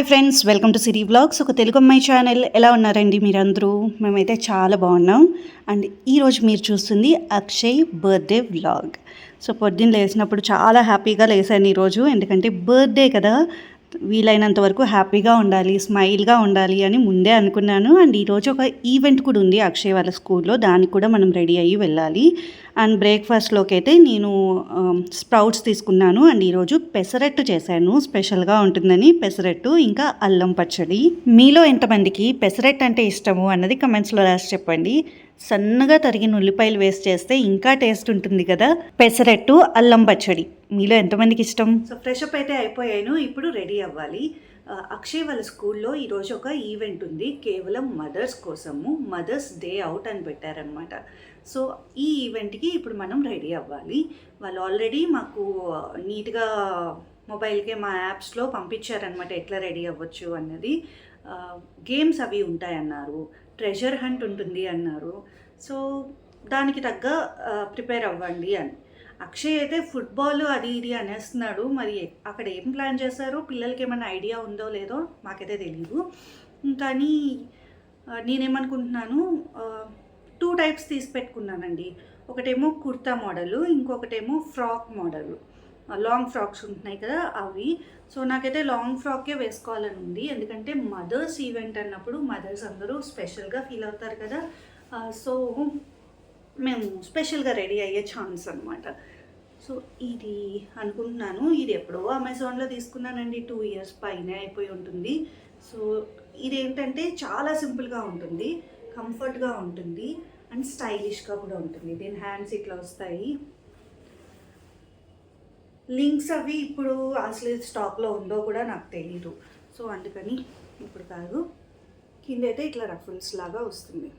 Hi friends welcome to Siri vlogs ఒక తెలుగు అమ్మాయి channel. ఎలా ఉన్నారండి మీరందరూ? మేమైతే చాలా బాగున్నాం. అండ్ ఈరోజు మీరు చూస్తుంది అక్షయ్ బర్త్డే వ్లాగ్. సో పొద్దున్న లేచినప్పుడు చాలా హ్యాపీగా లేసాను ఈరోజు. ఎందుకంటే బర్త్డే కదా. వీలైనంత వరకు హ్యాపీగా ఉండాలి స్మైల్గా ఉండాలి అని ముందే అనుకున్నాను. అండ్ ఈరోజు ఒక ఈవెంట్ కూడా ఉంది అక్షయ్ వాళ్ళ స్కూల్లో. దానికి కూడా మనం రెడీ అయ్యి వెళ్ళాలి. అండ్ బ్రేక్ఫాస్ట్లోకి అయితే నేను స్ప్రౌట్స్ తీసుకున్నాను. అండ్ ఈరోజు పెసరట్టు చేశాను. స్పెషల్గా ఉంటుందని పెసరట్టు ఇంకా అల్లం పచ్చడి. మీలో ఎంతమందికి పెసరట్టు అంటే ఇష్టము అన్నది కమెంట్స్లో రాసి చెప్పండి. సన్నగా తరిగిన ఉల్లిపాయలు వేస్ట్ చేస్తే ఇంకా టేస్ట్ ఉంటుంది కదా? పెసరట్టు అల్లం పచ్చడి. మీలో ఎంతమందికి ఇష్టం? సో ఫ్రెష్ అప్ అయితే అయిపోయాను. ఇప్పుడు రెడీ అవ్వాలి. అక్షయ్ వాళ్ళ స్కూల్లో ఈరోజు ఒక ఈవెంట్ ఉంది. కేవలం మదర్స్ కోసము మదర్స్ డే అవుట్ అని పెట్టారనమాట సో ఈ ఈవెంట్కి ఇప్పుడు మనం రెడీ అవ్వాలి. వాళ్ళు ఆల్రెడీ మాకు నీట్గా మొబైల్కే మా యాప్స్లో పంపించారనమాట ఎట్లా రెడీ అవ్వచ్చు అన్నది. గేమ్స్ అవి ఉంటాయన్నారు. ట్రెజర్ హంట్ ఉంటుంది అన్నారు. సో దానికి తగ్గ ప్రిపేర్ అవ్వండి అని. అక్షయ్ అయితే ఫుట్బాల్ అది ఇది అనేస్తున్నాడు. మరి అక్కడ ఏం ప్లాన్ చేశారు? పిల్లలకి ఏమైనా ఐడియా ఉందో లేదో మాకైతే తెలియదు కానీ నేనేమనుకుంటున్నాను టూ టైప్స్ తీసి పెట్టుకున్నానండి. ఒకటేమో కుర్తా మోడల్ ఇంకొకటేమో ఫ్రాక్ మోడల్ లాంగ్ ఫ్రాక్స్ ఉంటున్నాయి కదా అవి. సో నాకైతే లాంగ్ ఫ్రాకే వేసుకోవాలని ఉంది ఎందుకంటే మదర్స్ ఈవెంట్ అన్నప్పుడు మదర్స్ అందరూ స్పెషల్గా ఫీల్ అవుతారు కదా. సో మేము స్పెషల్గా రెడీ అయ్యే ఛాన్స్ అనమాట సో ఇది అనుకుంటున్నాను. ఇది ఎప్పుడో అమెజాన్లో తీసుకున్నానండి. టూ ఇయర్స్ పైన అయిపోయి ఉంటుంది. సో ఇది ఏంటంటే చాలా సింపుల్గా ఉంటుంది. కంఫర్ట్గా ఉంటుంది. అండ్ స్టైలిష్గా కూడా ఉంటుంది. దీని హ్యాండ్స్ ఇట్లా వస్తాయి లింక్స్ అవి ఇప్పుడు అసలు స్టాక్లో ఉందో కూడా నాకు తెలీదు. సో అందుకని ఇప్పుడు కాదు. కింద అయితే ఇట్లా రఫుల్స్ లాగా వస్తుంది.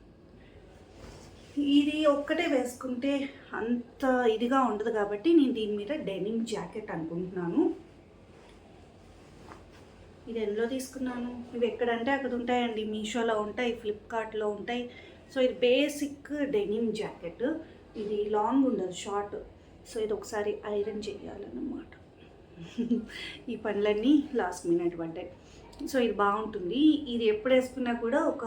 ఇది ఒక్కటే వేసుకుంటే అంత ఇదిగా ఉండదు కాబట్టి నేను దీని మీద డెనిమ్ జాకెట్ అనుకుంటున్నాను. ఇది ఎందులో తీసుకున్నాను? ఇవి ఎక్కడంటే అక్కడ ఉంటాయండి. మీషోలో ఉంటాయి ఫ్లిప్కార్ట్లో ఉంటాయి. సో ఇది బేసిక్ డెనిమ్ జాకెట్ ఇది లాంగ్ ఉండదు షార్ట్ సో ఇది ఒకసారి ఐరన్ చేయాలన్నమాట. ఈ పనులన్నీ లాస్ట్ మినిట్ పడ్డాయి. సో ఇది బాగుంటుంది. ఇది ఎప్పుడు వేసుకున్నా కూడా ఒక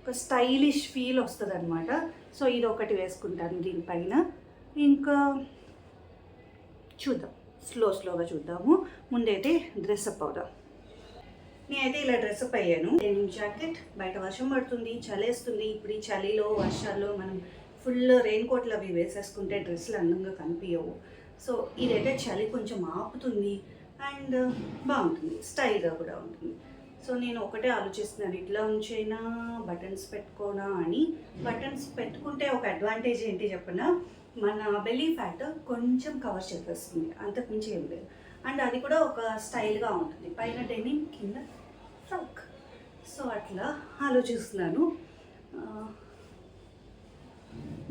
ఒక స్టైలిష్ ఫీల్ వస్తుంది అనమాట సో ఇది ఒకటి వేసుకుంటాను దీనిపైన. ఇంకా చూద్దాం. స్లో స్లోగా చూద్దాము. ముందైతే డ్రెస్అప్ అవుదాం. నేనైతే ఇలా డ్రెస్అప్ అయ్యాను. డెనిమ్ జాకెట్ బయట వర్షం పడుతుంది చలేస్తుంది ఇప్పుడు ఈ చలిలో వర్షాల్లో మనం ఫుల్ రెయిన్ కోట్లు అవి వేసేసుకుంటే డ్రెస్సులు అందంగా కనిపించవు. సో ఇదైతే చలి కొంచెం ఆపుతుంది అండ్ బాగుంటుంది. స్టైల్గా కూడా ఉంటుంది. సో నేను ఒకటే ఆలోచిస్తున్నాను. ఇట్లా ఉంచైనా బటన్స్ పెట్టుకోనా అని. బటన్స్ పెట్టుకుంటే ఒక అడ్వాంటేజ్ ఏంటి చెప్పనా? మన బెల్లీ ఫ్యాట్ కొంచెం కవర్ చేసేస్తుంది. అంతకుమించి ఏం లేదు. అండ్ అది కూడా ఒక స్టైల్గా ఉంటుంది. పైన డెనిమ్ కింద ఫ్రాక్ సో అట్లా ఆలోచిస్తున్నాను.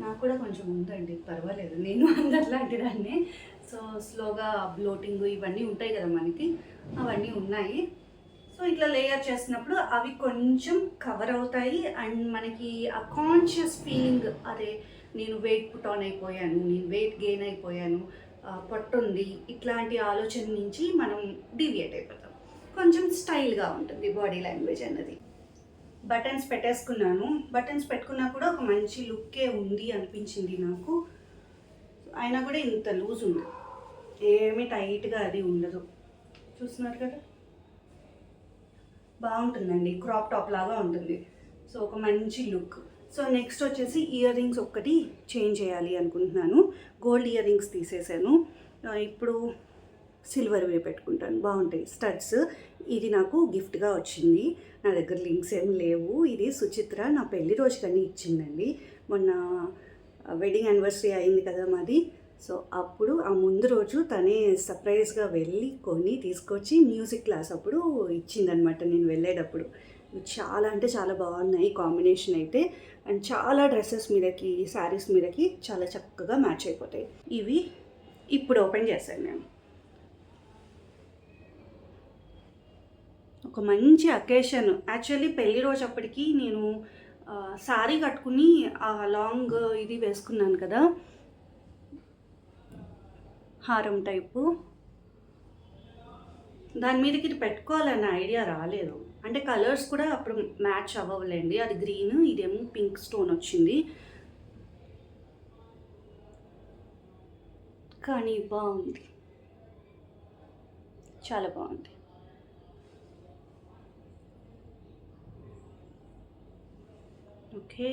నాకు కూడా కొంచెం ఉందండి పర్వాలేదు. నేను అందరిలాంటి దాన్ని. సో స్లోగా బ్లోటింగ్ ఇవన్నీ ఉంటాయి కదా మనకి అవన్నీ ఉన్నాయి. సో ఇట్లా లేయర్ చేసినప్పుడు అవి కొంచెం కవర్ అవుతాయి. అండ్ మనకి ఆ కాన్షియస్ ఫీలింగ్ అదే నేను వెయిట్ పుట్ ఆన్ అయిపోయాను నేను వెయిట్ గెయిన్ అయిపోయాను పట్టుంది పొట్టుంది. ఇట్లాంటి ఆలోచన నుంచి మనం డివియేట్ అయిపోతాం. కొంచెం స్టైల్గా ఉంటుంది బాడీ లాంగ్వేజ్ అన్నది. బటన్స్ పెట్టేసుకున్నాను. బటన్స్ పెట్టుకున్నా కూడా ఒక మంచి లుక్కే ఉంది అనిపించింది నాకు. అయినా కూడా ఇంత లూజ్ ఉంది ఏమి టైట్గా అది ఉండదు. చూస్తున్నారు కదా? బాగుంటుందండి. క్రాప్ టాప్ లాగా ఉంటుంది. సో ఒక మంచి లుక్. సో నెక్స్ట్ వచ్చేసి ఇయర్ రింగ్స్ ఒక్కటి చేంజ్ చేయాలి అనుకుంటున్నాను. గోల్డ్ ఇయర్ రింగ్స్ తీసేసాను ఇప్పుడు సిల్వర్వి పెట్టుకుంటాను. బాగుంటాయి. స్టడ్స్ ఇది నాకు గిఫ్ట్గా వచ్చింది. నా దగ్గర లింక్స్ ఏం లేవు. ఇది సుచిత్ర నా పెళ్ళి రోజు కానీ ఇచ్చిందండి. మొన్న వెడ్డింగ్ యానివర్సరీ అయింది కదా మాది. సో అప్పుడు ఆ ముందు రోజు తనే సర్ప్రైజ్గా వెళ్ళి కొని తీసుకొచ్చి మ్యూజిక్ క్లాస్ అప్పుడు ఇచ్చిందనమాట నేను వెళ్ళేటప్పుడు. చాలా అంటే చాలా బాగున్నాయి కాంబినేషన్ అయితే. అండ్ చాలా డ్రెస్సెస్ మీదకి శారీస్ మీదకి చాలా చక్కగా మ్యాచ్ అయిపోతాయి. ఇవి ఇప్పుడు ఓపెన్ చేశాను నేను ఒక మంచి అకేషన్ యాక్చువల్లీ పెళ్ళి రోజు అప్పటికి నేను శారీ కట్టుకుని ఆ లాంగ్ ఇది వేసుకున్నాను కదా. హారం టైపు. దాని మీదకి ఇది పెట్టుకోవాలన్న ఐడియా రాలేదు. అంటే కలర్స్ కూడా అప్పుడు మ్యాచ్ అవ్వలేండి అది గ్రీన్ ఇదేమో పింక్ స్టోన్ వచ్చింది. కానీ బాగుంది. చాలా బాగుంది. ఓకే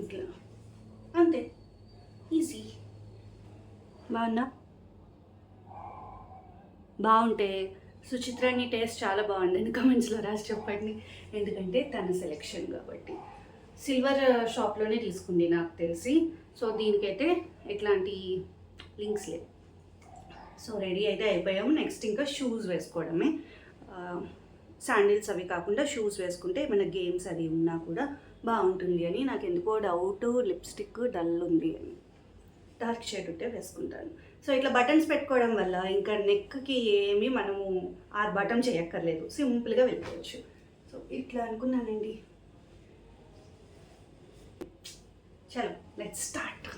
ఇట్లా అంతే ఈజీ బాగున్నా? బాగుంటే సుచిత్రాని టేస్ట్ చాలా బాగుంది కమెంట్స్లో రాసి చెప్పండి. ఎందుకంటే తన సెలెక్షన్ కాబట్టి. సిల్వర్ షాప్లోనే తీసుకుంది నాకు తెలిసి. సో దీనికైతే ఎట్లాంటి లింక్స్ లేవు. సో రెడీ అయితే అయిపోయాము. నెక్స్ట్ ఇంకా షూస్ వేసుకోవడమే. శాండిల్స్ అవి కాకుండా షూస్ వేసుకుంటే ఏమైనా గేమ్స్ అది ఉన్నా కూడా బాగుంటుంది అని. నాకు ఎందుకో డౌట్ లిప్స్టిక్ డల్ ఉంది అని. డార్క్ షేడ్ ఉంటే వేసుకుంటాను. సో ఇట్లా బటన్స్ పెట్టుకోవడం వల్ల ఇంకా నెక్కి ఏమి మనము ఆరు బటన్ చేయక్కర్లేదు సింపుల్గా వెళ్ళిపోవచ్చు. సో ఇట్లా అనుకున్నానండి. చలో లెట్స్ స్టార్ట్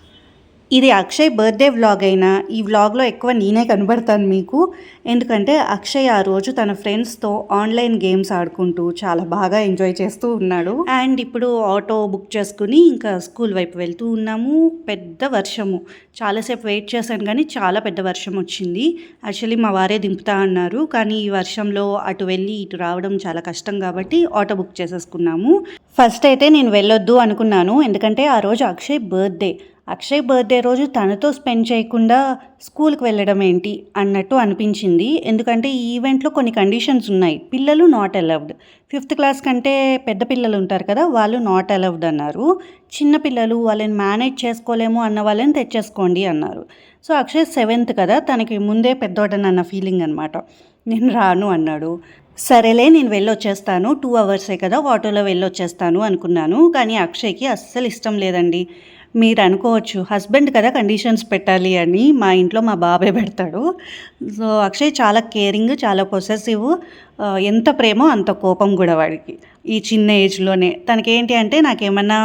ఇది అక్షయ్ బర్త్డే వ్లాగ్ అయినా ఈ వ్లాగ్లో ఎక్కువ నేనే కనబడతాను మీకు. ఎందుకంటే అక్షయ్ ఆ రోజు తన ఫ్రెండ్స్తో ఆన్లైన్ గేమ్స్ ఆడుకుంటూ చాలా బాగా ఎంజాయ్ చేస్తూ ఉన్నాడు. అండ్ ఇప్పుడు ఆటో బుక్ చేసుకుని ఇంకా స్కూల్ వైపు వెళ్తూ ఉన్నాము. పెద్ద వర్షము. చాలాసేపు వెయిట్ చేశాను కానీ చాలా పెద్ద వర్షం వచ్చింది. యాక్చువల్లీ మా వారే దింపుతా అన్నారు. కానీ ఈ వర్షంలో అటు వెళ్ళి ఇటు రావడం చాలా కష్టం కాబట్టి ఆటో బుక్ చేసేసుకున్నాము. ఫస్ట్ అయితే నేను వెళ్ళొద్దు అనుకున్నాను. ఎందుకంటే ఆ రోజు అక్షయ్ బర్త్డే. అక్షయ్ బర్త్డే రోజు తనతో స్పెండ్ చేయకుండా స్కూల్కి వెళ్ళడం ఏంటి అన్నట్టు అనిపించింది. ఎందుకంటే ఈ ఈవెంట్లో కొన్ని కండిషన్స్ ఉన్నాయి. పిల్లలు నాట్ అలౌడ్ ఫిఫ్త్ క్లాస్ కంటే పెద్ద పిల్లలు ఉంటారు కదా వాళ్ళు నాట్ అలౌడ్ అన్నారు. చిన్న పిల్లలు వాళ్ళని మేనేజ్ చేసుకోలేము అన్న వాళ్ళని తెచ్చేసుకోండి అన్నారు. సో అక్షయ్ సెవెంత్ కదా తనకి ముందే పెద్దోడనన్న ఫీలింగ్ అనమాట నేను రాను అన్నాడు. సరేలే నేను వెళ్ళొచ్చేస్తాను. టూ అవర్సే కదా ఆటోలో వెళ్ళొచ్చేస్తాను అనుకున్నాను. కానీ అక్షయ్కి అస్సలు ఇష్టం లేదండి. మీరు అనుకోవచ్చు హస్బెండ్ కదా కండిషన్స్ పెట్టాలి అని మా ఇంట్లో మా బాబాయ్ పెడతాడు. సో అక్షయ్ చాలా కేరింగ్ చాలా పొసెసివ్ ఎంత ప్రేమో అంత కోపం కూడా వాడికి. ఈ చిన్న ఏజ్లోనే. తనకేంటి అంటే నాకేమన్నా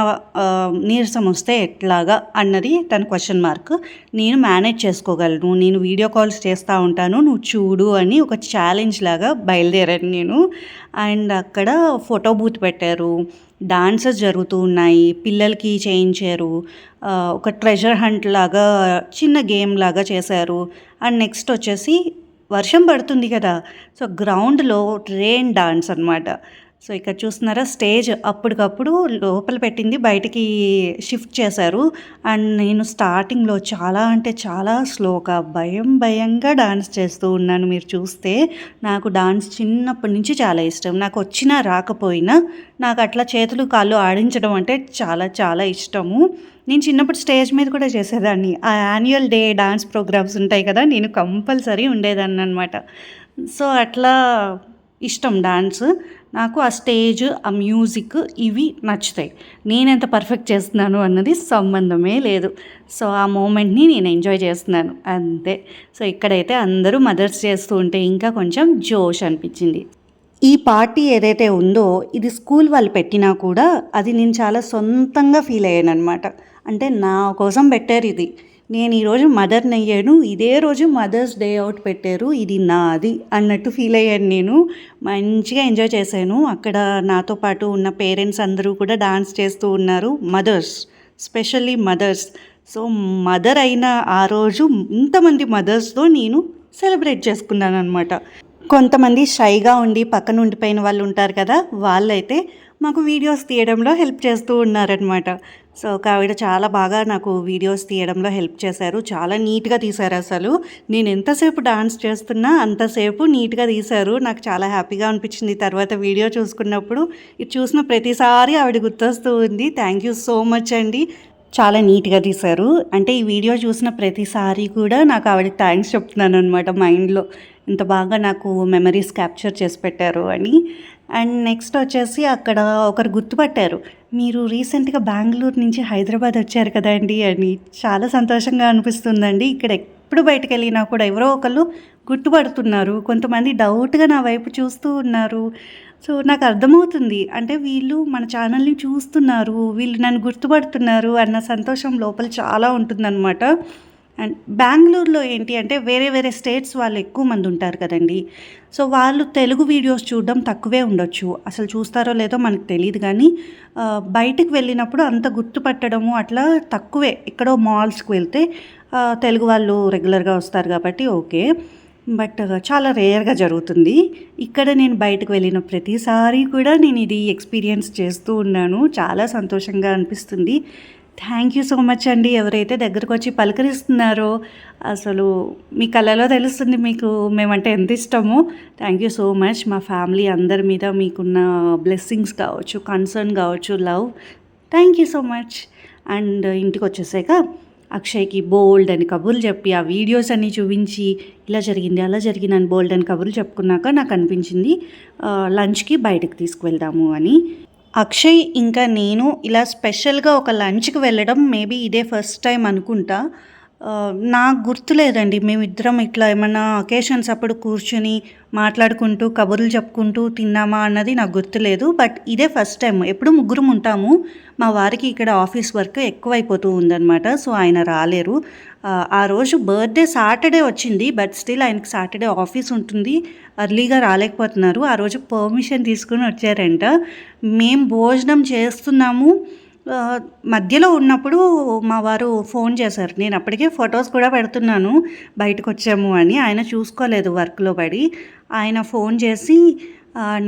నీరసం వస్తే ఎట్లాగా? అన్నది తన క్వశ్చన్ మార్క్. నేను మేనేజ్ చేసుకోగలను నేను వీడియో కాల్స్ చేస్తూ ఉంటాను నువ్వు చూడు అని ఒక ఛాలెంజ్ లాగా బయలుదేరాను నేను. అండ్ అక్కడ ఫోటో బూత్ పెట్టారు. డాన్సెస్ జరుగుతూ ఉన్నాయి. పిల్లలకి చేయించారు. ఒక ట్రెజర్ హంట్ లాగా చిన్న గేమ్ లాగా చేశారు. అండ్ నెక్స్ట్ వచ్చేసి వర్షం పడుతుంది కదా. సో గ్రౌండ్లో రెయిన్ డాన్స్ అనమాట సో ఇక్కడ చూస్తున్నారా స్టేజ్ అప్పటికప్పుడు లోపల పెట్టింది బయటికి షిఫ్ట్ చేశారు. అండ్ నేను స్టార్టింగ్లో చాలా అంటే చాలా స్లోగా భయం భయంగా డాన్స్ చేస్తూ ఉన్నాను. మీరు చూస్తే నాకు డాన్స్ చిన్నప్పటి నుంచి చాలా ఇష్టం. నాకు వచ్చినా రాకపోయినా నాకు అట్లా చేతులు కాళ్ళు ఆడించడం అంటే చాలా చాలా ఇష్టము. నేను చిన్నప్పుడు స్టేజ్ మీద కూడా చేసేదాన్ని. ఆ యాన్యువల్ డే డాన్స్ ప్రోగ్రామ్స్ ఉంటాయి కదా నేను కంపల్సరీ ఉండేదాన్ని అనమాట సో అట్లా ఇష్టం డాన్స్. నాకు ఆ స్టేజ్ ఆ మ్యూజిక్ ఇవి నచ్చుతాయి. నేనెంత పర్ఫెక్ట్ చేస్తున్నాను అన్నది సంబంధమే లేదు. సో ఆ మూమెంట్ని నేను ఎంజాయ్ చేస్తున్నాను. అంతే. సో ఇక్కడైతే అందరూ మదర్స్ చేస్తూ ఉంటే ఇంకా కొంచెం జోష్ అనిపించింది. ఈ పార్టీ ఏదైతే ఉందో ఇది స్కూల్ వాళ్ళు పెట్టినా కూడా అది నేను చాలా సొంతంగా ఫీల్ అయ్యాను అనమాట అంటే నా కోసం పెట్టారు ఇది. నేను ఈరోజు మదర్ని అయ్యాను ఇదే రోజు మదర్స్ డే అవుట్ పెట్టారు. ఇది నాది అన్నట్టు ఫీల్ అయ్యాను నేను. మంచిగా ఎంజాయ్ చేశాను. అక్కడ నాతో పాటు ఉన్న పేరెంట్స్ అందరూ కూడా డాన్స్ చేస్తూ ఉన్నారు. Mothers specially mothers so mother అయిన ఆ రోజు ఇంతమంది మదర్స్తో నేను సెలబ్రేట్ చేసుకున్నాను అనమాట కొంతమంది షైగా ఉండి పక్కన ఉండిపోయిన వాళ్ళు ఉంటారు కదా వాళ్ళైతే మాకు వీడియోస్ తీయడంలో హెల్ప్ చేస్తూ ఉన్నారనమాట సో ఒక ఆవిడ చాలా బాగా నాకు వీడియోస్ తీయడంలో హెల్ప్ చేశారు. చాలా నీట్గా తీశారు అసలు. నేను ఎంతసేపు డాన్స్ చేస్తున్నా అంతసేపు నీట్గా తీశారు. నాకు చాలా హ్యాపీగా అనిపించింది తర్వాత వీడియో చూసుకున్నప్పుడు. ఇది చూసిన ప్రతిసారి ఆవిడ గుర్తొస్తూ ఉంది. థ్యాంక్ యూ సో మచ్ అండి. చాలా నీట్గా తీశారు. అంటే ఈ వీడియో చూసిన ప్రతిసారి కూడా నాకు ఆవిడకి థ్యాంక్స్ చెప్తున్నాను అనమాట మైండ్లో. ఇంత బాగా నాకు మెమరీస్ క్యాప్చర్ చేసి పెట్టారు అని. అండ్ నెక్స్ట్ వచ్చేసి అక్కడ ఒకరు గుర్తుపట్టారు. మీరు రీసెంట్గా బెంగళూరు నుంచి హైదరాబాద్ వచ్చారు కదండి అని. చాలా సంతోషంగా అనిపిస్తుందండి. ఇక్కడ ఎప్పుడు బయటకు వెళ్ళినా కూడా ఎవరో ఒకళ్ళు గుర్తుపడుతున్నారు. కొంతమంది డౌట్గా నా వైపు చూస్తూ ఉన్నారు. సో నాకు అర్థమవుతుంది. అంటే వీళ్ళు మన ఛానల్ని చూస్తున్నారు. వీళ్ళు నన్ను గుర్తుపడుతున్నారు అన్న సంతోషం లోపల చాలా ఉంటుందన్నమాట. అండ్ బెంగళూరులో ఏంటి అంటే వేరే వేరే స్టేట్స్ వాళ్ళు ఎక్కువ మంది ఉంటారు కదండి. సో వాళ్ళు తెలుగు వీడియోస్ చూడడం తక్కువే ఉండొచ్చు. అసలు చూస్తారో లేదో మనకు తెలియదు కానీ బయటకు వెళ్ళినప్పుడు అంత గుర్తుపట్టడము అట్లా తక్కువే. ఎక్కడో మాల్స్కి వెళ్తే తెలుగు వాళ్ళు రెగ్యులర్గా వస్తారు కాబట్టి ఓకే. బట్ చాలా రేర్గా జరుగుతుంది. ఇక్కడ నేను బయటకు వెళ్ళిన ప్రతిసారి కూడా నేను ఇది ఎక్స్పీరియన్స్ చేస్తూ ఉన్నాను. చాలా సంతోషంగా అనిపిస్తుంది. థ్యాంక్ యూ సో మచ్ అండి. ఎవరైతే దగ్గరకు వచ్చి పలకరిస్తున్నారో అసలు మీ కళలో తెలుస్తుంది మీకు మేమంటే ఎంత ఇష్టమో. Thank you so much. మా ఫ్యామిలీ అందరి మీద మీకున్న బ్లెస్సింగ్స్ కావచ్చు కన్సర్న్ కావచ్చు love. Thank you so much. And ఇంటికి వచ్చేసాక అక్షయ్కి బోల్డ్ అని కబుర్లు చెప్పి ఆ వీడియోస్ అన్నీ చూపించి ఇలా జరిగింది అలా జరిగింది అని బోల్డ్ అని కబుర్లు చెప్పుకున్నాక నాకు అనిపించింది లంచ్కి బయటకు తీసుకువెళ్దాము అని. అక్షయ్ ఇంకా నేను ఇలా స్పెషల్గా ఒక లంచ్కి వెళ్ళడం మేబీ ఇదే ఫస్ట్ టైం అనుకుంటా. నాకు గుర్తులేదండి. మేమిద్దరం ఇట్లా ఏమైనా అకేషన్స్ అప్పుడు కూర్చొని మాట్లాడుకుంటూ కబుర్లు చెప్పుకుంటూ తిన్నామా అన్నది నాకు గుర్తులేదు. బట్ ఇదే ఫస్ట్ టైం ఎప్పుడు ముగ్గురం ఉంటాము. మా వారికి ఇక్కడ ఆఫీస్ వర్క్ ఎక్కువైపోతూ ఉందన్నమాట. సో ఆయన రాలేరు. ఆ, రోజు బర్త్డే సాటర్డే వచ్చింది. బట్ స్టిల్ ఆయనకి సాటర్డే ఆఫీస్ ఉంటుంది. అర్లీగా రాలేకపోతున్నారు. ఆ రోజు పర్మిషన్ తీసుకుని వచ్చారంట. మేము భోజనం చేస్తున్నాము. మధ్యలో ఉన్నప్పుడు మా వారు ఫోన్ చేశారు. నేను అప్పటికే ఫొటోస్ కూడా పెడుతున్నాను. బయటకు వచ్చాము అని. ఆయన చూసుకోలేదు వర్క్లో పడి. ఆయన ఫోన్ చేసి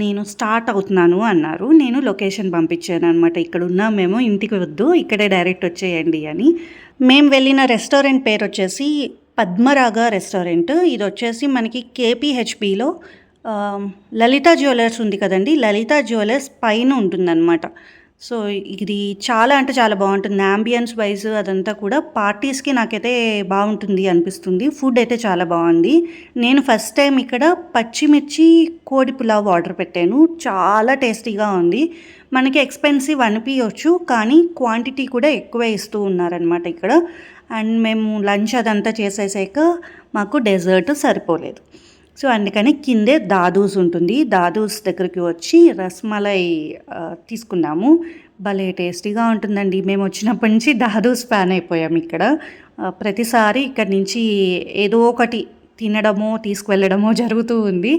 నేను స్టార్ట్ అవుతున్నాను అన్నారు. నేను లొకేషన్ పంపించాను అనమాట ఇక్కడ ఉన్నాం మేము ఇంటికి వద్దు ఇక్కడే డైరెక్ట్ వచ్చేయండి అని. మేము వెళ్ళిన రెస్టారెంట్ పేరు వచ్చేసి పద్మరాగ రెస్టారెంట్. ఇది వచ్చేసి మనకి కేపీహెచ్బిలో లలిత జ్యువెలర్స్ ఉంది కదండి? లలిత జ్యువెలర్స్ పైన ఉంటుందన్నమాట. సో ఇది చాలా అంటే చాలా బాగుంటుంది. ఆంబియన్స్ వైజ్ అదంతా కూడా పార్టీస్కి నాకైతే బాగుంటుంది అనిపిస్తుంది. ఫుడ్ అయితే చాలా బాగుంది. నేను ఫస్ట్ టైం ఇక్కడ పచ్చిమిర్చి కోడి పులావ్ ఆర్డర్ పెట్టాను. చాలా టేస్టీగా ఉంది. మనకి ఎక్స్పెన్సివ్ అనిపించవచ్చు కానీ క్వాంటిటీ కూడా ఎక్కువే ఇస్తూ ఉన్నారనమాట ఇక్కడ. అండ్ మేము లంచ్ అదంతా చేసేసాక మాకు డెజర్ట్ సరిపోలేదు. సో అందుకని కిందే దాదూస్ ఉంటుంది. దాదూస్ దగ్గరికి వచ్చి రస్మలై తీసుకున్నాము. భలే టేస్టీగా ఉంటుందండి. మేము వచ్చినప్పటి నుంచి దాదూస్ ఫ్యాన్ అయిపోయాం ఇక్కడ. ప్రతిసారి ఇక్కడి నుంచి ఏదో ఒకటి తినడమో తీసుకువెళ్ళడమో జరుగుతూ ఉంది.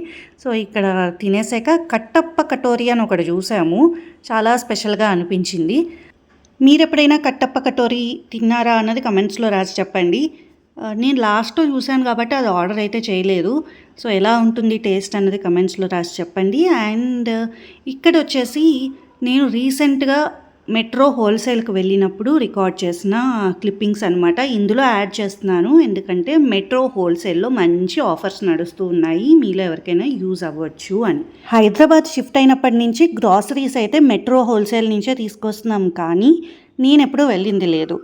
సో ఇక్కడ తినేసాక కట్టప్ప కటోరి అని ఒకటి చూసాము. చాలా స్పెషల్గా అనిపించింది. మీరు ఎప్పుడైనా కట్టప్ప కటోరి తిన్నారా అన్నది కమెంట్స్లో రాసి చెప్పండి. నేను లాస్ట్లో చూశాను కాబట్టి అది ఆర్డర్ అయితే చేయలేదు. సో ఎలా ఉంటుంది టేస్ట్ అన్నది కమెంట్స్లో రాసి చెప్పండి. అండ్ ఇక్కడ వచ్చేసి నేను రీసెంట్గా మెట్రో హోల్సేల్కి వెళ్ళినప్పుడు రికార్డ్ చేసిన క్లిప్పింగ్స్ అనమాట ఇందులో యాడ్ చేస్తున్నాను. ఎందుకంటే మెట్రో హోల్సేల్లో మంచి ఆఫర్స్ నడుస్తూ ఉన్నాయి. మీలో ఎవరికైనా యూజ్ అవ్వచ్చు అని. హైదరాబాద్ షిఫ్ట్ అయినప్పటి నుంచి గ్రాసరీస్ అయితే మెట్రో హోల్సేల్ నుంచే తీసుకొస్తున్నాం. కానీ నేను ఎప్పుడూ వెళ్ళింది లేదు.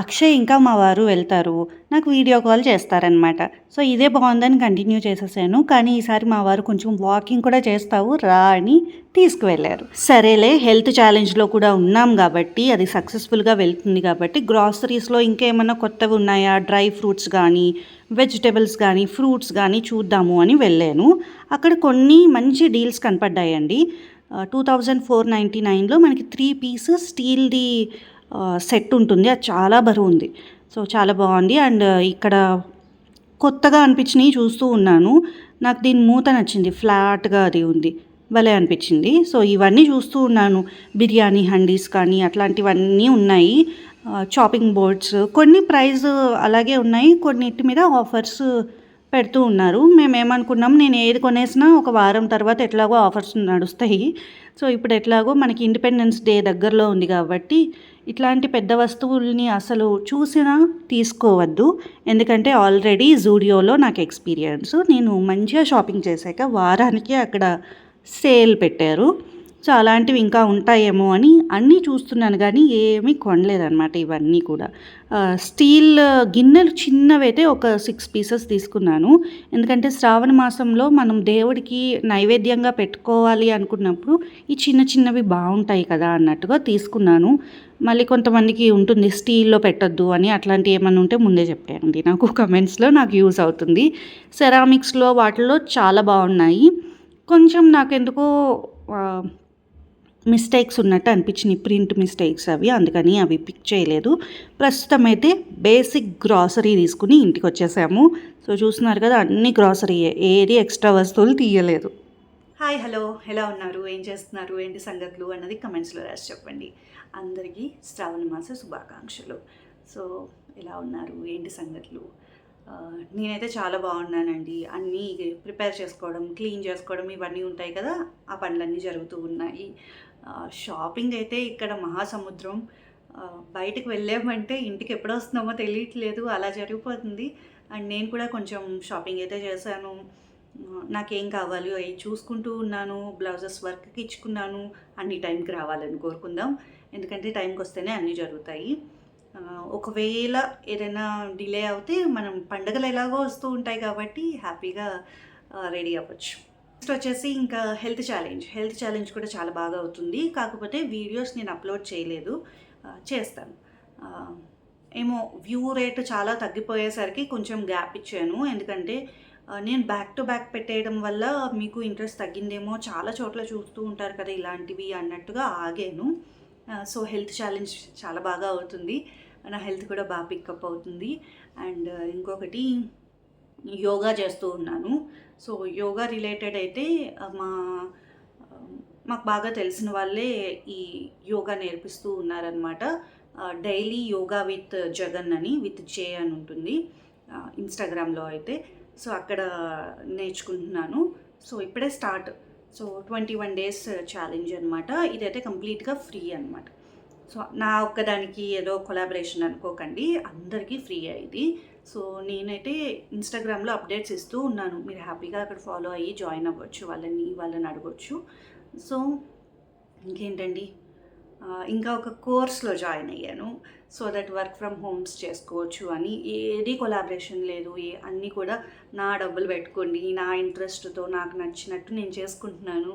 అక్షయ్ ఇంకా మా వారు వెళ్తారు. నాకు వీడియో కాల్ చేస్తారనమాట సో ఇదే బాగుందని కంటిన్యూ చేసేసాను. కానీ ఈసారి మా వారు కొంచెం వాకింగ్ కూడా చేస్తావు రా అని తీసుకువెళ్ళారు. సరేలే హెల్త్ ఛాలెంజ్లో కూడా ఉన్నాం కాబట్టి అది సక్సెస్ఫుల్గా వెళ్తుంది కాబట్టి గ్రాసరీస్లో ఇంకేమైనా కొత్తవి ఉన్నాయా? డ్రై ఫ్రూట్స్ కానీ వెజిటేబుల్స్ కానీ ఫ్రూట్స్ కానీ చూద్దాము అని వెళ్ళాను. అక్కడ కొన్ని మంచి డీల్స్ కనపడ్డాయండి. టూ థౌజండ్ ఫోర్ నైంటీ నైన్లో మనకి త్రీ పీసెస్ స్టీల్ది సెట్ ఉంటుంది. అది చాలా బరువు ఉంది. సో చాలా బాగుంది. అండ్ ఇక్కడ కొత్తగా అనిపించినవి చూస్తూ ఉన్నాను. నాకు దీని మూత నచ్చింది. ఫ్లాట్గా అది ఉంది. భలే అనిపించింది. సో ఇవన్నీ చూస్తూ ఉన్నాను. బిర్యానీ హండీస్ కానీ అట్లాంటివన్నీ ఉన్నాయి. చాపింగ్ బోర్డ్స్ కొన్ని ప్రైస్ అలాగే ఉన్నాయి. కొన్నిటి మీద ఆఫర్స్ పెడుతూ ఉన్నారు. మేము ఏమనుకున్నాం నేను ఏది కొనేసినా ఒక వారం తర్వాత ఎట్లాగో ఆఫర్స్ నడుస్తాయి. సో ఇప్పుడు ఎట్లాగో మనకి ఇండిపెండెన్స్ డే దగ్గరలో ఉంది కాబట్టి ఇట్లాంటి పెద్ద వస్తువుల్ని అసలు చూసినా తీసుకోవద్దు. ఎందుకంటే ఆల్రెడీ జూడియోలో నాకు ఎక్స్పీరియన్స్ నేను మంచిగా షాపింగ్ చేశాక వారానికి అక్కడ సేల్ పెట్టారు. సో అలాంటివి ఇంకా ఉంటాయేమో అని అన్నీ చూస్తున్నాను కానీ ఏమీ కొనలేదన్నమాట ఇవన్నీ కూడా. స్టీల్ గిన్నెలు చిన్నవైతే ఒక సిక్స్ పీసెస్ తీసుకున్నాను. ఎందుకంటే శ్రావణ మాసంలో మనం దేవుడికి నైవేద్యంగా పెట్టుకోవాలి అనుకున్నప్పుడు ఈ చిన్న చిన్నవి బాగుంటాయి కదా అన్నట్టుగా తీసుకున్నాను. మళ్ళీ కొంతమందికి ఉంటుంది స్టీల్లో పెట్టొద్దు అని అట్లాంటి ఏమైనా ఉంటే ముందే చెప్పేయండి. నాకు కమెంట్స్లో నాకు యూజ్ అవుతుంది. సెరామిక్స్లో వాటిలో చాలా బాగున్నాయి. కొంచెం నాకెందుకో మిస్టేక్స్ ఉన్నట్టు అనిపించినాయి. ప్రింట్ మిస్టేక్స్ అవి. అందుకని అవి పిక్ చేయలేదు. ప్రస్తుతం అయితే బేసిక్ గ్రాసరీ తీసుకుని ఇంటికి వచ్చేసాము. సో చూస్తున్నారు కదా అన్ని గ్రాసరీ ఏది ఎక్స్ట్రా వస్తువులు తీయలేదు. హాయ్ హలో ఎలా ఉన్నారు? ఏం చేస్తున్నారు? ఏంటి సంగతులు? అన్నది కమెంట్స్లో రాసి చెప్పండి. అందరికీ శ్రావణ మాస శుభాకాంక్షలు. సో ఎలా ఉన్నారు? ఏంటి సంగతులు? నేనైతే చాలా బాగున్నానండి. అన్నీ ప్రిపేర్ చేసుకోవడం క్లీన్ చేసుకోవడం ఇవన్నీ ఉంటాయి కదా ఆ పనులన్నీ జరుగుతూ ఉన్నాయి. షాపింగ్ అయితే ఇక్కడ మహాసముద్రం. బయటకు వెళ్ళామంటే ఇంటికి ఎప్పుడు వస్తున్నామో తెలియట్లేదు అలా జరిగిపోతుంది. అండ్ నేను కూడా కొంచెం షాపింగ్ అయితే చేశాను. నాకేం కావాలి అవి చూసుకుంటూ ఉన్నాను బ్లౌజెస్ వర్క్కి ఇచ్చుకున్నాను. అన్ని టైంకి రావాలని కోరుకుందాం. ఎందుకంటే టైంకి వస్తేనే అన్నీ జరుగుతాయి. ఒకవేళ ఏదైనా డిలే అవుతే మనం పండగలు ఎలాగో వస్తూ ఉంటాయి కాబట్టి హ్యాపీగా రెడీ అవ్వచ్చు. నెక్స్ట్ వచ్చేసి ఇంకా హెల్త్ ఛాలెంజ్. హెల్త్ ఛాలెంజ్ కూడా చాలా బాగా అవుతుంది. కాకపోతే వీడియోస్ నేను అప్లోడ్ చేయలేదు. చేస్తాను. ఏమో వ్యూ రేట్ చాలా తగ్గిపోయేసరికి కొంచెం గ్యాప్ ఇచ్చాను. ఎందుకంటే నేను బ్యాక్ టు బ్యాక్ పెట్టేయడం వల్ల మీకు ఇంట్రెస్ట్ తగ్గిందేమో చాలా చోట్ల చూస్తూ ఉంటారు కదా ఇలాంటివి అన్నట్టుగా ఆగాను. సో హెల్త్ ఛాలెంజ్ చాలా బాగా అవుతుంది. నా హెల్త్ కూడా బాగా పికప్ అవుతుంది. అండ్ ఇంకొకటి యోగా చేస్తూ ఉన్నాను. సో యోగా రిలేటెడ్ అయితే మా మాకు బాగా తెలిసిన వాళ్ళే ఈ యోగా నేర్పిస్తూ ఉన్నారనమాట డైలీ యోగా విత్ జగన్ అని విత్ జే అని ఉంటుంది ఇన్స్టాగ్రామ్లో అయితే. సో అక్కడ నేర్చుకుంటున్నాను. సో ఇప్పుడే start. So twenty one days challenge అనమాట ఇదైతే కంప్లీట్గా ఫ్రీ అనమాట సో నా ఒక్కదానికి ఏదో కొలాబరేషన్ అనుకోకండి అందరికీ ఫ్రీ ఇది. సో నేనైతే ఇన్స్టాగ్రామ్లో అప్డేట్స్ ఇస్తూ ఉన్నాను. మీరు హ్యాపీగా అక్కడ ఫాలో అయ్యి జాయిన్ అవ్వచ్చు వాళ్ళని వాళ్ళని అడగొచ్చు. సో ఇంకేంటండి? ఇంకా ఒక కోర్స్లో జాయిన్ అయ్యాను. So that work from homes చేసుకోవచ్చు అని. ఏది కొలాబరేషన్ లేదు ఏ అన్నీ కూడా నా డబ్బులు పెట్టుకోండి నా ఇంట్రెస్ట్తో నాకు నచ్చినట్టు నేను చేసుకుంటున్నాను.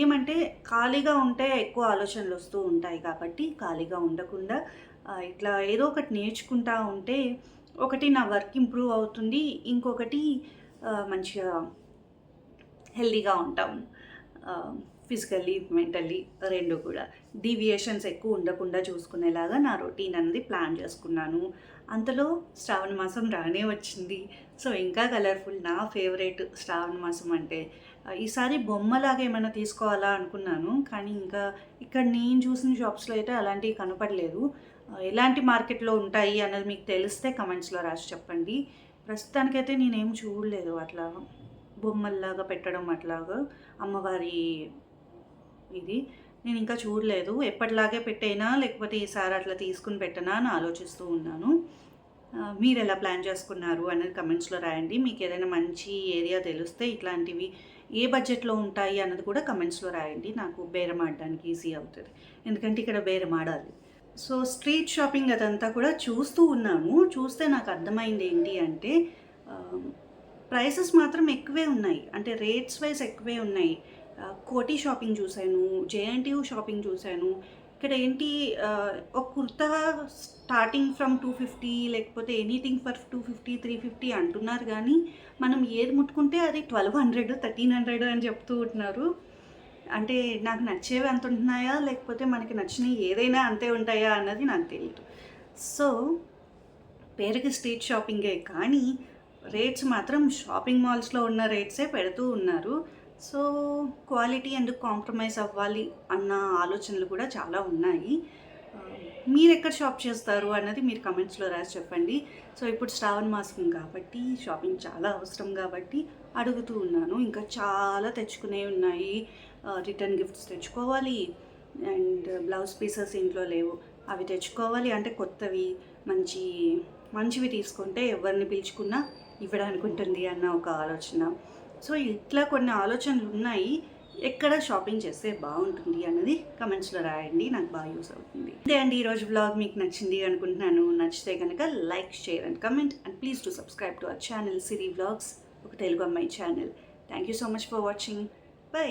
ఏమంటే ఖాళీగా ఉంటే ఎక్కువ ఆలోచనలు వస్తూ ఉంటాయి కాబట్టి ఖాళీగా ఉండకుండా ఇట్లా ఏదో ఒకటి నేర్చుకుంటా ఉంటే ఒకటి నా వర్క్ ఇంప్రూవ్ అవుతుంది ఇంకొకటి మంచిగా హెల్దీగా ఉంటాం. ఫిజికల్లీ మెంటల్లీ రెండు కూడా. డీవియేషన్స్ ఎక్కువ ఉండకుండా చూసుకునేలాగా నా రొటీన్ అనేది ప్లాన్ చేసుకున్నాను. అంతలో శ్రావణ మాసం రానే వచ్చింది. సో ఇంకా కలర్ఫుల్ నా ఫేవరెట్ శ్రావణ మాసం అంటే ఈసారి బొమ్మలాగా ఏమైనా తీసుకోవాలా అనుకున్నాను. కానీ ఇంకా ఇక్కడ నేను చూసిన షాప్స్లో అయితే అలాంటివి కనపడలేదు. ఎలాంటి మార్కెట్లో ఉంటాయి అన్నది మీకు తెలిస్తే కమెంట్స్లో రాసి చెప్పండి. ప్రస్తుతానికైతే నేనేం చూడలేదు అట్లా. బొమ్మల్లాగా పెట్టడం అట్లాగా. అమ్మవారి ఇది. నేను ఇంకా చూడలేదు. ఎప్పటిలాగే పెట్టైనా? లేకపోతే ఈసారి అట్లా తీసుకుని పెట్టనా అని ఆలోచిస్తూ ఉన్నాను. మీరు ఎలా ప్లాన్ చేసుకున్నారు అనేది కమెంట్స్లో రాయండి. మీకు ఏదైనా మంచి ఏరియా తెలిస్తే ఇట్లాంటివి ఏ బడ్జెట్లో ఉంటాయి అన్నది కూడా కమెంట్స్లో రాయండి. నాకు బేరం ఆడడానికి ఈజీ అవుతుంది. ఎందుకంటే ఇక్కడ బేరం ఆడాలి. సో స్ట్రీట్ షాపింగ్ అదంతా కూడా చూస్తూ ఉన్నాము. చూస్తే నాకు అర్థమైంది ఏంటి అంటే ప్రైసెస్ మాత్రం ఎక్కువే ఉన్నాయి. అంటే రేట్స్ వైజ్ ఎక్కువే ఉన్నాయి. కోటి షాపింగ్ చూశాను జేఎన్టీయూ షాపింగ్ చూశాను. ఇక్కడ ఏంటి ఒక kurta starting from two fifty లేకపోతే anything for two fifty three fifty అంటున్నారు కానీ మనం ఏది ముట్టుకుంటే అది ట్వెల్వ్ హండ్రెడ్ థర్టీన్ హండ్రెడ్ అని చెప్తూ ఉంటున్నారు. అంటే నాకు నచ్చేవి అంత ఉంటున్నాయా? లేకపోతే మనకి నచ్చినవి ఏదైనా అంతే ఉంటాయా అన్నది నాకు తెలియదు సో పేరుకి స్ట్రీట్ షాపింగే కానీ రేట్స్ మాత్రం షాపింగ్ మాల్స్లో ఉన్న రేట్సే పెడుతూ ఉన్నారు. సో క్వాలిటీ ఎందుకు కాంప్రమైజ్ అవ్వాలి అన్న ఆలోచనలు కూడా చాలా ఉన్నాయి. మీరు ఎక్కడ షాప్ చేస్తారు అన్నది మీరు కమెంట్స్లో రాసి చెప్పండి. సో ఇప్పుడు శ్రావణ మాసం కాబట్టి షాపింగ్ చాలా అవసరం కాబట్టి అడుగుతూ ఉన్నాను. ఇంకా చాలా తెచ్చుకునే ఉన్నాయి. రిటర్న్ గిఫ్ట్స్ తెచ్చుకోవాలి అండ్ బ్లౌజ్ పీసెస్ ఇంట్లో లేవు. అవి తెచ్చుకోవాలి అంటే కొత్తవి మంచి మంచివి తీసుకుంటే ఎవరిని పిలుచుకున్నా ఇవ్వడానికి ఉంటుంది అన్న ఒక ఆలోచన. సో ఇట్లా కొన్ని ఆలోచనలు ఉన్నాయి. ఎక్కడ షాపింగ్ చేస్తే బాగుంటుంది అన్నది కమెంట్స్లో రాయండి. నాకు బాగా యూస్ అవుతుంది. ఇదే అండి ఈరోజు బ్లాగ్ మీకు నచ్చింది అనుకుంటున్నాను. నచ్చితే కనుక like share and comment. And please to subscribe to our channel Siri vlogs ఒక తెలుగు అమ్మాయి channel. Thank you so much for watching. Bye.